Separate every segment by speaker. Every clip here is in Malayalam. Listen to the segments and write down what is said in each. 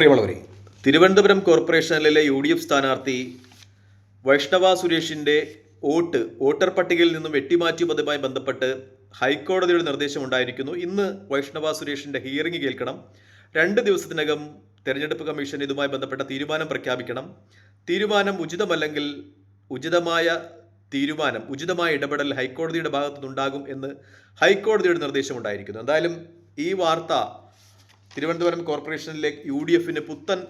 Speaker 1: പ്രിയമുള്ളവരെ തിരുവനന്തപുരം കോർപ്പറേഷനിലെ യു ഡി എഫ് സ്ഥാനാർത്ഥി വൈഷ്ണവ സുരേഷിന്റെ വോട്ട് വോട്ടർ പട്ടികയിൽ നിന്നും വെട്ടിമാറ്റിയതുമായി ബന്ധപ്പെട്ട് ഹൈക്കോടതിയുടെ നിർദ്ദേശം ഉണ്ടായിരിക്കുന്നു ഇന്ന് വൈഷ്ണവ സുരേഷിന്റെ ഹിയറിംഗ് കേൾക്കണം. രണ്ട് ദിവസത്തിനകം തെരഞ്ഞെടുപ്പ് കമ്മീഷൻ ഇതുമായി ബന്ധപ്പെട്ട തീരുമാനം പ്രഖ്യാപിക്കണം. തീരുമാനം ഉചിതമല്ലെങ്കിൽ ഉചിതമായ തീരുമാനം ഉചിതമായ ഇടപെടൽ ഹൈക്കോടതിയുടെ ഭാഗത്തുനിന്നുണ്ടാകും എന്ന് ഹൈക്കോടതിയുടെ നിർദ്ദേശം ഉണ്ടായിരിക്കുന്നു എന്തായാലും ഈ വാർത്ത തിരുവനന്തപുരം കോർപ്പറേഷനിലെ യു ഡി എഫിന് പുത്തൻ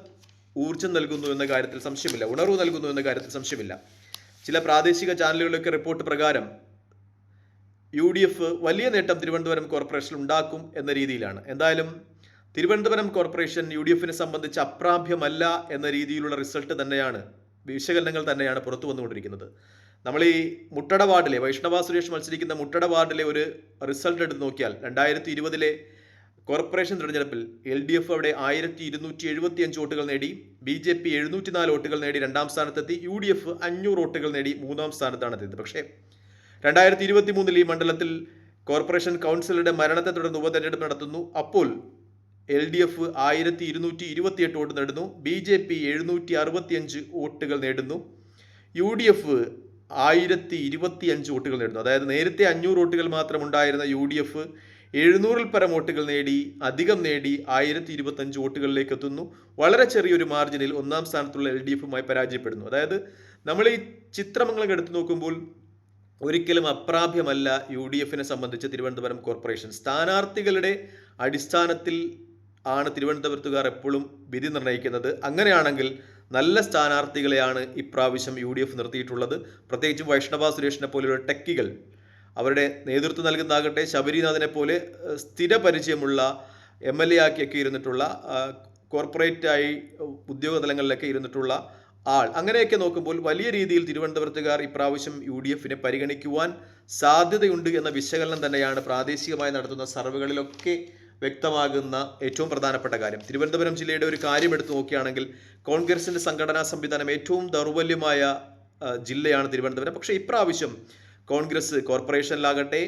Speaker 1: ഊർജം നൽകുന്നു എന്ന കാര്യത്തിൽ സംശയമില്ല ഉണർവ് നൽകുന്നു എന്ന കാര്യത്തിൽ സംശയമില്ല. ചില പ്രാദേശിക ചാനലുകളിലൊക്കെ റിപ്പോർട്ട് പ്രകാരം യു ഡി എഫ് വലിയ നേട്ടം തിരുവനന്തപുരം കോർപ്പറേഷൻ ഉണ്ടാക്കും എന്ന രീതിയിലാണ്. എന്തായാലും തിരുവനന്തപുരം കോർപ്പറേഷൻ യു ഡി എഫിനെ സംബന്ധിച്ച് അപ്രാപ്യമല്ല എന്ന രീതിയിലുള്ള റിസൾട്ട് തന്നെയാണ് വിശകലനങ്ങൾ തന്നെയാണ് പുറത്തു വന്നുകൊണ്ടിരിക്കുന്നത്. നമ്മൾ ഈ മുട്ടട വാർഡിലെ വൈഷ്ണവ സുരേഷ് മത്സരിക്കുന്ന മുട്ടട വാർഡിലെ ഒരു റിസൾട്ട് എടുത്ത് നോക്കിയാൽ രണ്ടായിരത്തി ഇരുപതിലെ കോർപ്പറേഷൻ തെരഞ്ഞെടുപ്പിൽ എൽ ഡി എഫ് അവിടെ ആയിരത്തി ഇരുന്നൂറ്റി എഴുപത്തി അഞ്ച് വോട്ടുകൾ നേടി ബി ജെ പി എഴുന്നൂറ്റി നാല് വോട്ടുകൾ നേടി രണ്ടാം സ്ഥാനത്തെത്തി യു ഡി എഫ് അഞ്ഞൂറ് വോട്ടുകൾ നേടി മൂന്നാം സ്ഥാനത്താണ് എത്തിയത്. പക്ഷേ രണ്ടായിരത്തി ഇരുപത്തി മൂന്നിൽ ഈ മണ്ഡലത്തിൽ കോർപ്പറേഷൻ കൗൺസിലറുടെ മരണത്തെ തുടർന്ന് ഉപതെരഞ്ഞെടുപ്പ് നടത്തുന്നു. അപ്പോൾ എൽ ഡി എഫ് ആയിരത്തി ഇരുന്നൂറ്റി ഇരുപത്തിയെട്ട് വോട്ട് നേടുന്നു ബി ജെ പി എഴുന്നൂറ്റി അറുപത്തിയഞ്ച് വോട്ടുകൾ നേടുന്നു യു ഡി എഫ് ആയിരത്തി ഇരുപത്തി അഞ്ച് വോട്ടുകൾ നേടുന്നു. അതായത് നേരത്തെ അഞ്ഞൂറ് വോട്ടുകൾ മാത്രം ഉണ്ടായിരുന്ന യു ഡി എഫ് എഴുന്നൂറിൽ പരം വോട്ടുകൾ നേടി അധികം നേടി ആയിരത്തി ഇരുപത്തഞ്ച് വോട്ടുകളിലേക്ക് എത്തുന്നു. വളരെ ചെറിയൊരു മാർജിനിൽ ഒന്നാം സ്ഥാനത്തുള്ള എൽ ഡി എഫുമായി പരാജയപ്പെടുന്നു. അതായത് നമ്മൾ ഈ ചിത്രമംഗലം എടുത്തു നോക്കുമ്പോൾ ഒരിക്കലും അപ്രാപ്യമല്ല യു ഡി എഫിനെ സംബന്ധിച്ച് തിരുവനന്തപുരം കോർപ്പറേഷൻ. സ്ഥാനാർത്ഥികളുടെ അടിസ്ഥാനത്തിൽ ആണ് തിരുവനന്തപുരത്തുകാർ എപ്പോഴും വിധി നിർണയിക്കുന്നത്. അങ്ങനെയാണെങ്കിൽ നല്ല സ്ഥാനാർത്ഥികളെയാണ് ഇപ്രാവശ്യം യു ഡി എഫ് നിർത്തിയിട്ടുള്ളത്. പ്രത്യേകിച്ച് വൈഷ്ണവ സുരേഷിനെ പോലെയുള്ള ടെക്കികൾ അവരുടെ നേതൃത്വം നൽകുന്നതാകട്ടെ ശബരിനാഥിനെ പോലെ സ്ഥിരപരിചയമുള്ള സ്ഥിര പരിചയമുള്ള എം എൽ എ ആക്കിയൊക്കെ ഇരുന്നിട്ടുള്ള കോർപ്പറേറ്റായി ഉദ്യോഗ തലങ്ങളിലൊക്കെ ഇരുന്നിട്ടുള്ള ആൾ. അങ്ങനെയൊക്കെ നോക്കുമ്പോൾ വലിയ രീതിയിൽ തിരുവനന്തപുരത്തുകാർ ഇപ്രാവശ്യം യു ഡി എഫിനെ പരിഗണിക്കുവാൻ സാധ്യതയുണ്ട് എന്ന വിശകലനം തന്നെയാണ് പ്രാദേശികമായി നടത്തുന്ന സർവേകളിലൊക്കെ വ്യക്തമാകുന്ന ഏറ്റവും പ്രധാനപ്പെട്ട കാര്യം. തിരുവനന്തപുരം ജില്ലയുടെ ഒരു കാര്യം എടുത്തു നോക്കുകയാണെങ്കിൽ കോൺഗ്രസിന്റെ സംഘടനാ സംവിധാനം ഏറ്റവും ദൗർബല്യമായ ജില്ലയാണ് തിരുവനന്തപുരം. പക്ഷേ ഇപ്രാവശ്യം കോൺഗ്രസ് കോർപ്പറേഷനിലാകട്ടെ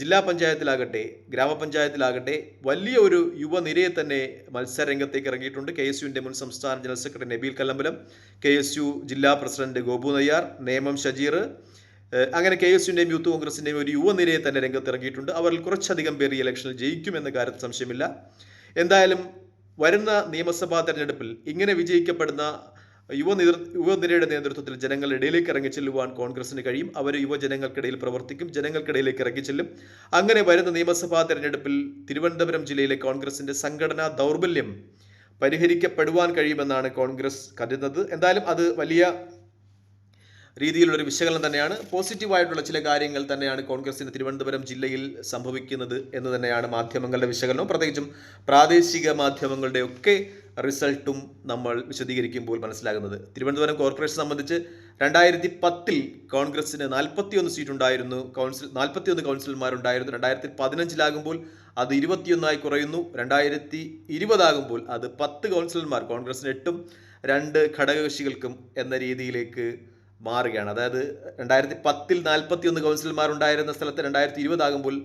Speaker 1: ജില്ലാ പഞ്ചായത്തിലാകട്ടെ ഗ്രാമപഞ്ചായത്തിലാകട്ടെ വലിയ ഒരു യുവനിരയെ തന്നെ മത്സരരംഗത്തേക്ക് ഇറങ്ങിയിട്ടുണ്ട് കെ എസ് യുവിന്റെ മുൻ സംസ്ഥാന general secretary Nabeel Kallambalam K S U ജില്ലാ പ്രസിഡന്റ് ഗോപു നയ്യാർ നേമം ഷജീർ. അങ്ങനെ കെ എസ് യുവിന്റെയും യൂത്ത് കോൺഗ്രസിന്റെയും ഒരു യുവനിരയെ തന്നെ രംഗത്തിറങ്ങിയിട്ടുണ്ട്. അവരിൽ കുറച്ചധികം പേർ ഈ ഇലക്ഷനിൽ ജയിക്കുമെന്ന കാര്യത്തിൽ സംശയമില്ല. എന്തായാലും വരുന്ന നിയമസഭാ തെരഞ്ഞെടുപ്പിൽ ഇങ്ങനെ വിജയിക്കപ്പെടുന്ന യുവ യുവനിരയുടെ നേതൃത്വത്തിൽ ജനങ്ങളുടെ ഇടയിലേക്ക് ഇറങ്ങി ചെല്ലുവാൻ കോൺഗ്രസിന് കഴിയും. അവർ യുവജനങ്ങൾക്കിടയിൽ പ്രവർത്തിക്കും ജനങ്ങൾക്കിടയിലേക്ക് ഇറങ്ങി ചെല്ലും. അങ്ങനെ വരുന്ന നിയമസഭാ തെരഞ്ഞെടുപ്പിൽ തിരുവനന്തപുരം ജില്ലയിലെ കോൺഗ്രസിന്റെ സംഘടനാ ദൗർബല്യം പരിഹരിക്കപ്പെടുവാൻ കഴിയുമെന്നാണ് കോൺഗ്രസ് കരുതുന്നത്. എന്തായാലും അത് വലിയ രീതിയിലുള്ളൊരു വിശകലനം തന്നെയാണ്. പോസിറ്റീവായിട്ടുള്ള ചില കാര്യങ്ങൾ തന്നെയാണ് കോൺഗ്രസിന് തിരുവനന്തപുരം ജില്ലയിൽ സംഭവിക്കുന്നത് എന്ന് തന്നെയാണ് മാധ്യമങ്ങളുടെ വിശകലനം പ്രത്യേകിച്ചും പ്രാദേശിക മാധ്യമങ്ങളുടെ ഒക്കെ റിസൾട്ടും നമ്മൾ വിശദീകരിക്കുമ്പോൾ മനസ്സിലാകുന്നത്. തിരുവനന്തപുരം കോർപ്പറേഷൻ സംബന്ധിച്ച് രണ്ടായിരത്തി പത്തിൽ കോൺഗ്രസിന് നാൽപ്പത്തിയൊന്ന് സീറ്റ് ഉണ്ടായിരുന്നു കൗൺസിൽ നാൽപ്പത്തിയൊന്ന് കൗൺസിലർമാരുണ്ടായിരുന്നു. രണ്ടായിരത്തി പതിനഞ്ചിലാകുമ്പോൾ അത് ഇരുപത്തിയൊന്നായി കുറയുന്നു. രണ്ടായിരത്തി ഇരുപതാകുമ്പോൾ അത് പത്ത് കൗൺസിലർമാർ കോൺഗ്രസിന് എട്ടും രണ്ട് ഘടകകക്ഷികൾക്കും എന്ന രീതിയിലേക്ക് മാറുകയാണ്. അതായത് രണ്ടായിരത്തി പത്തിൽ നാൽപ്പത്തി ഒന്ന് കൗൺസിലർമാർ ഉണ്ടായിരുന്ന സ്ഥലത്ത് രണ്ടായിരത്തി ഇരുപതാകുമ്പോൾ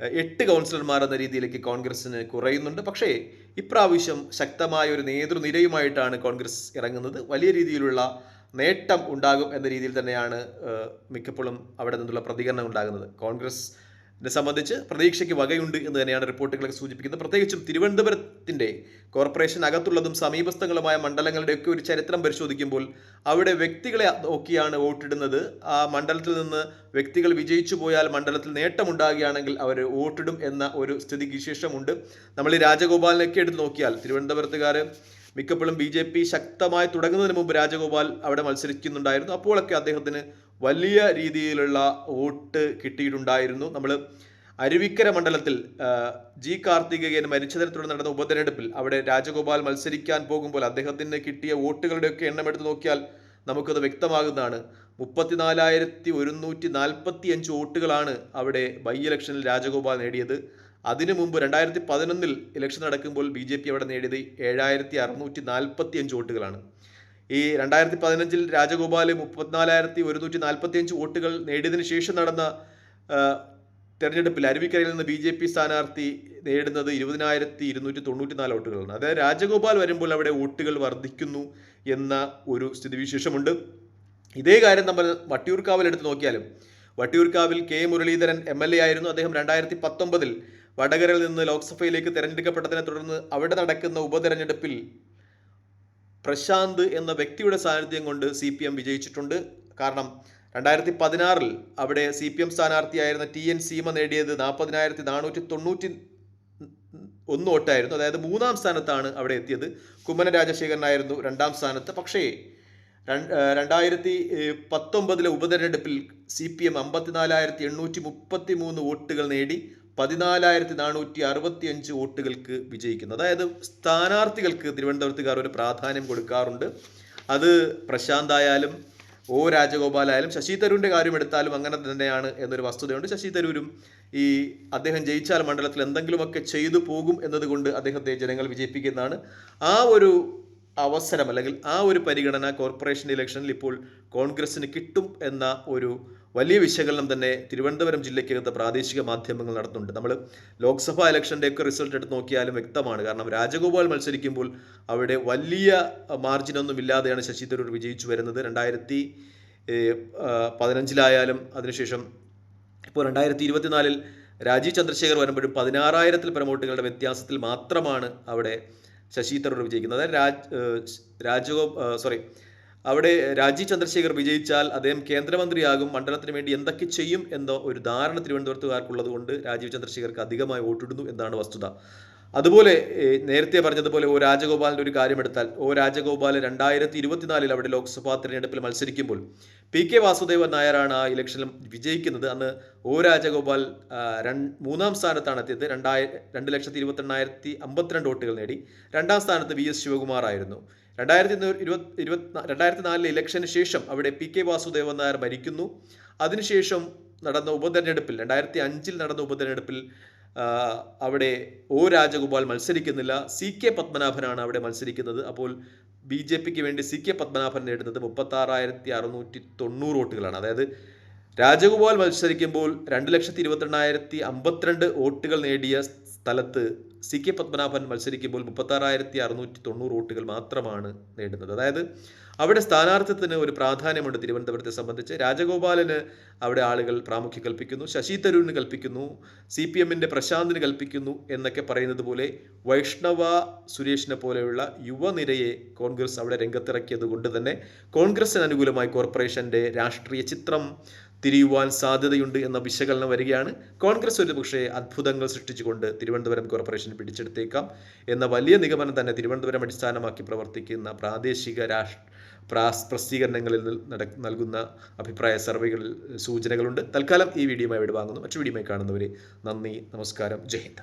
Speaker 1: എട്ട് കൗൺസിലർമാർ എന്ന രീതിയിലേക്ക് കോൺഗ്രസിന് കുറയുന്നുണ്ട്. പക്ഷേ ഇപ്രാവശ്യം ശക്തമായ ഒരു നേതൃനിരയുമായിട്ടാണ് കോൺഗ്രസ് ഇറങ്ങുന്നത്. വലിയ രീതിയിലുള്ള നേട്ടം ഉണ്ടാകും എന്ന രീതിയിൽ തന്നെയാണ് മിക്കപ്പോഴും അവിടെ നിന്നുള്ള പ്രതികരണം ഉണ്ടാകുന്നത്. കോൺഗ്രസിനെ സംബന്ധിച്ച് പ്രതീക്ഷയ്ക്ക് വകയുണ്ട് എന്ന് തന്നെയാണ് റിപ്പോർട്ടുകളൊക്കെ സൂചിപ്പിക്കുന്നത്. പ്രത്യേകിച്ചും തിരുവനന്തപുരത്തിന്റെ കോർപ്പറേഷൻ അകത്തുള്ളതും സമീപസ്ഥങ്ങളുമായ മണ്ഡലങ്ങളുടെയൊക്കെ ഒരു ചരിത്രം പരിശോധിക്കുമ്പോൾ അവിടെ വ്യക്തികളെ നോക്കിയാണ് വോട്ടിടുന്നത്. ആ മണ്ഡലത്തിൽ നിന്ന് വ്യക്തികൾ വിജയിച്ചു പോയാൽ മണ്ഡലത്തിൽ നേട്ടമുണ്ടാകുകയാണെങ്കിൽ അവർ വോട്ടിടും എന്ന ഒരു സ്ഥിതിക്ക് ശേഷമുണ്ട്. നമ്മൾ ഈ രാജഗോപാലിനൊക്കെ എടുത്ത് നോക്കിയാൽ തിരുവനന്തപുരത്തുകാർ മിക്കപ്പോഴും ബി ജെ പി ശക്തമായി തുടങ്ങുന്നതിന് മുമ്പ് രാജഗോപാൽ അവിടെ മത്സരിക്കുന്നുണ്ടായിരുന്നു. അപ്പോഴൊക്കെ അദ്ദേഹത്തിന് വലിയ രീതിയിലുള്ള വോട്ട് കിട്ടിയിട്ടുണ്ടായിരുന്നു. നമ്മൾ അരുവിക്കര മണ്ഡലത്തിൽ ജി കാർത്തികേയൻ മരിച്ചതിനെ തുടർന്ന് നടന്ന ഉപതെരഞ്ഞെടുപ്പിൽ അവിടെ രാജഗോപാൽ മത്സരിക്കാൻ പോകുമ്പോൾ അദ്ദേഹത്തിന് കിട്ടിയ വോട്ടുകളുടെയൊക്കെ എണ്ണം എടുത്ത് നോക്കിയാൽ നമുക്കത് വ്യക്തമാകുന്നതാണ്. മുപ്പത്തിനാലായിരത്തി ഒരുന്നൂറ്റി നാൽപ്പത്തി അഞ്ച് വോട്ടുകളാണ് അവിടെ ബൈ ഇലക്ഷനിൽ രാജഗോപാൽ നേടിയത്. അതിനു മുമ്പ് രണ്ടായിരത്തി പതിനൊന്നിൽ ഇലക്ഷൻ നടക്കുമ്പോൾ ബി ജെ പി അവിടെ നേടിയത് ഏഴായിരത്തി അറുന്നൂറ്റി നാൽപ്പത്തി അഞ്ച് വോട്ടുകളാണ്. ഈ രണ്ടായിരത്തി പതിനഞ്ചിൽ രാജഗോപാൽ മുപ്പത്തിനാലായിരത്തി ഒരുന്നൂറ്റി നാൽപ്പത്തി അഞ്ച് വോട്ടുകൾ നേടിയതിനു ശേഷം നടന്ന തെരഞ്ഞെടുപ്പിൽ അരുവിക്കരയിൽ നിന്ന് ബി ജെ പി സ്ഥാനാർത്ഥി നേടുന്നത് ഇരുപതിനായിരത്തി ഇരുന്നൂറ്റി തൊണ്ണൂറ്റി നാല് വോട്ടുകളാണ്. അതായത് രാജഗോപാൽ വരുമ്പോൾ അവിടെ വോട്ടുകൾ വർദ്ധിക്കുന്നു എന്ന ഒരു സ്ഥിതിവിശേഷമുണ്ട്. ഇതേ കാര്യം നമ്മൾ വട്ടിയൂർക്കാവിൽ എടുത്ത് നോക്കിയാലും വട്ടിയൂർക്കാവിൽ K Muraleedharan M L A ആയിരുന്നു. അദ്ദേഹം രണ്ടായിരത്തി പത്തൊമ്പതിൽ വടകരയിൽ നിന്ന് ലോക്സഭയിലേക്ക് തെരഞ്ഞെടുക്കപ്പെട്ടതിനെ തുടർന്ന് അവിടെ നടക്കുന്ന ഉപതെരഞ്ഞെടുപ്പിൽ പ്രശാന്ത് എന്ന വ്യക്തിയുടെ സാന്നിധ്യം കൊണ്ട് സി പി എം വിജയിച്ചിട്ടുണ്ട്. കാരണം രണ്ടായിരത്തി പതിനാറിൽ അവിടെ സി പി എം സ്ഥാനാർത്ഥിയായിരുന്ന ടി എൻ സീമ നേടിയത് നാൽപ്പതിനായിരത്തി നാനൂറ്റി തൊണ്ണൂറ്റി ഒന്ന് വോട്ടായിരുന്നു. അതായത് മൂന്നാം സ്ഥാനത്താണ് അവിടെ എത്തിയത്. കുമ്മന രാജശേഖരനായിരുന്നു രണ്ടാം സ്ഥാനത്ത്. പക്ഷേ രണ്ടായിരത്തി പത്തൊമ്പതിലെ ഉപതെരഞ്ഞെടുപ്പിൽ സി പി എം അമ്പത്തിനാലായിരത്തി എണ്ണൂറ്റി മുപ്പത്തി മൂന്ന് വോട്ടുകൾ നേടി പതിനാലായിരത്തി നാനൂറ്റി അറുപത്തി അഞ്ച് വോട്ടുകൾക്ക് വിജയിക്കുന്നു. അതായത് സ്ഥാനാർത്ഥികൾക്ക് തിരുവനന്തപുരത്തുകാർ ഒരു പ്രാധാന്യം കൊടുക്കാറുണ്ട്. അത് പ്രശാന്ത് ആയാലും ഒ രാജഗോപാലായാലും ശശി തരൂരിന്റെ കാര്യം എടുത്താലും അങ്ങനെ തന്നെയാണ് എന്നൊരു വസ്തുതയുണ്ട്. ശശി തരൂരും ഈ അദ്ദേഹം ജയിച്ചാൽ മണ്ഡലത്തിൽ എന്തെങ്കിലുമൊക്കെ ചെയ്തു പോകും എന്നതുകൊണ്ട് അദ്ദേഹത്തെ ജനങ്ങൾ വിജയിപ്പിക്കുന്നതാണ്. ആ ഒരു അവസരം അല്ലെങ്കിൽ ആ ഒരു പരിഗണന കോർപ്പറേഷൻ ഇലക്ഷനിൽ ഇപ്പോൾ കോൺഗ്രസിന് കിട്ടും എന്ന ഒരു വലിയ വിശകലനം തന്നെ തിരുവനന്തപുരം ജില്ലയ്ക്കകത്ത് പ്രാദേശിക മാധ്യമങ്ങൾ നടത്തുന്നുണ്ട്. നമ്മൾ ലോക്സഭാ ഇലക്ഷന്റെ ഒക്കെ റിസൾട്ട് എടുത്ത് നോക്കിയാലും വ്യക്തമാണ്. കാരണം രാജഗോപാൽ മത്സരിക്കുമ്പോൾ അവിടെ വലിയ മാർജിനൊന്നും ഇല്ലാതെയാണ് ശശി തരൂർ വിജയിച്ചു വരുന്നത്. രണ്ടായിരത്തി പതിനഞ്ചിലായാലും അതിനുശേഷം ഇപ്പോൾ രണ്ടായിരത്തി ഇരുപത്തിനാലിൽ രാജീവ് ചന്ദ്രശേഖർ വരുമ്പോഴും പതിനാറായിരത്തിൽ പരം വോട്ടുകളുടെ വ്യത്യാസത്തിൽ മാത്രമാണ് അവിടെ ശശി തരൂർ വിജയിക്കുന്നത്. അതായത് രാജ് രാജഗോ സോറി അവിടെ രാജീവ് ചന്ദ്രശേഖർ വിജയിച്ചാൽ അദ്ദേഹം കേന്ദ്രമന്ത്രിയാകും. മണ്ഡലത്തിന് വേണ്ടി എന്തൊക്കെ ചെയ്യും എന്ന ഒരു ധാരണ തിരുവനന്തപുരത്തുകാർക്കുള്ളത് കൊണ്ട് രാജീവ് ചന്ദ്രശേഖർക്ക് അധികമായി വോട്ടിടുന്നു എന്നാണ് വസ്തുത. അതുപോലെ നേരത്തെ പറഞ്ഞതുപോലെ ഒ രാജഗോപാലിന്റെ ഒരു കാര്യം കാര്യമെടുത്താൽ ഒ രാജഗോപാൽ രണ്ടായിരത്തി ഇരുപത്തിനാലിൽ അവിടെ ലോക്സഭാ തിരഞ്ഞെടുപ്പിൽ മത്സരിക്കുമ്പോൾ പി കെ വാസുദേവൻ നായരാണ് ആ ഇലക്ഷനിൽ വിജയിക്കുന്നത്. അന്ന് ഒ രാജഗോപാൽ മൂന്നാം സ്ഥാനത്താണ് എത്തിയത്. രണ്ടായി രണ്ട് ലക്ഷത്തി അമ്പത്തിരണ്ട് വോട്ടുകൾ നേടി. രണ്ടാം സ്ഥാനത്ത് വി എസ് ശിവകുമാർ ആയിരുന്നു. രണ്ടായിരത്തി ഇരുപത് ഇരുപത്തി രണ്ടായിരത്തി നാലിലെ ഇലക്ഷന് ശേഷം അവിടെ പി കെ വാസുദേവൻ നായർ മരിക്കുന്നു. അതിനുശേഷം നടന്ന ഉപതെരഞ്ഞെടുപ്പിൽ രണ്ടായിരത്തി അഞ്ചിൽ നടന്ന ഉപതെരഞ്ഞെടുപ്പിൽ അവിടെ ഒ രാജഗോപാൽ മത്സരിക്കുന്നില്ല. സി കെ പത്മനാഭനാണ് അവിടെ മത്സരിക്കുന്നത്. അപ്പോൾ ബി ജെ പിക്ക് വേണ്ടി സി കെ പത്മനാഭൻ നേടുന്നത് മുപ്പത്താറായിരത്തി അറുന്നൂറ്റി തൊണ്ണൂറ് വോട്ടുകളാണ്. അതായത് രാജഗോപാൽ മത്സരിക്കുമ്പോൾ രണ്ട് ലക്ഷത്തി ഇരുപത്തെണ്ണായിരത്തി അമ്പത്തിരണ്ട് വോട്ടുകൾ നേടിയ സ്ഥലത്ത് സി കെ പത്മനാഭൻ മത്സരിക്കുമ്പോൾ മുപ്പത്താറായിരത്തി അറുന്നൂറ്റി തൊണ്ണൂറ് വോട്ടുകൾ മാത്രമാണ് നേടുന്നത്. അതായത് അവിടെ സ്ഥാനാർത്ഥിത്വത്തിന് ഒരു പ്രാധാന്യമുണ്ട് തിരുവനന്തപുരത്തെ സംബന്ധിച്ച്. രാജഗോപാലിന് അവിടെ ആളുകൾ പ്രാമുഖ്യം കൽപ്പിക്കുന്നു. ശശി തരൂരിന് കൽപ്പിക്കുന്നു. സി പി എമ്മിന്റെ പ്രശാന്തിന് കൽപ്പിക്കുന്നു എന്നൊക്കെ പറയുന്നത് പോലെ വൈഷ്ണവ സുരേഷിനെ പോലെയുള്ള യുവനിരയെ കോൺഗ്രസ് അവിടെ രംഗത്തിറക്കിയത് കൊണ്ട് തന്നെ കോൺഗ്രസിന് അനുകൂലമായി കോർപ്പറേഷന്റെ രാഷ്ട്രീയ ചിത്രം തിരിയുവാൻ സാധ്യതയുണ്ട് എന്ന വിശകലനം വരികയാണ്. കോൺഗ്രസ് ഒരു പക്ഷേ അത്ഭുതങ്ങൾ സൃഷ്ടിച്ചുകൊണ്ട് തിരുവനന്തപുരം കോർപ്പറേഷൻ പിടിച്ചെടുത്തേക്കാം എന്ന വലിയ നിഗമനം തന്നെ തിരുവനന്തപുരം അടിസ്ഥാനമാക്കി പ്രവർത്തിക്കുന്ന പ്രാദേശിക രാഷ്ട്ര പ്രസിദ്ധീകരണങ്ങളിൽ നൽകുന്ന അഭിപ്രായ സർവേകളിൽ സൂചനകളുണ്ട്. തൽക്കാലം ഈ വീഡിയോയുമായി വിടുവാങ്ങുന്നു. മറ്റു വീഡിയോയുമായി കാണുന്നവരെ നന്ദി നമസ്കാരം. ജയ് ഹിന്ദ്.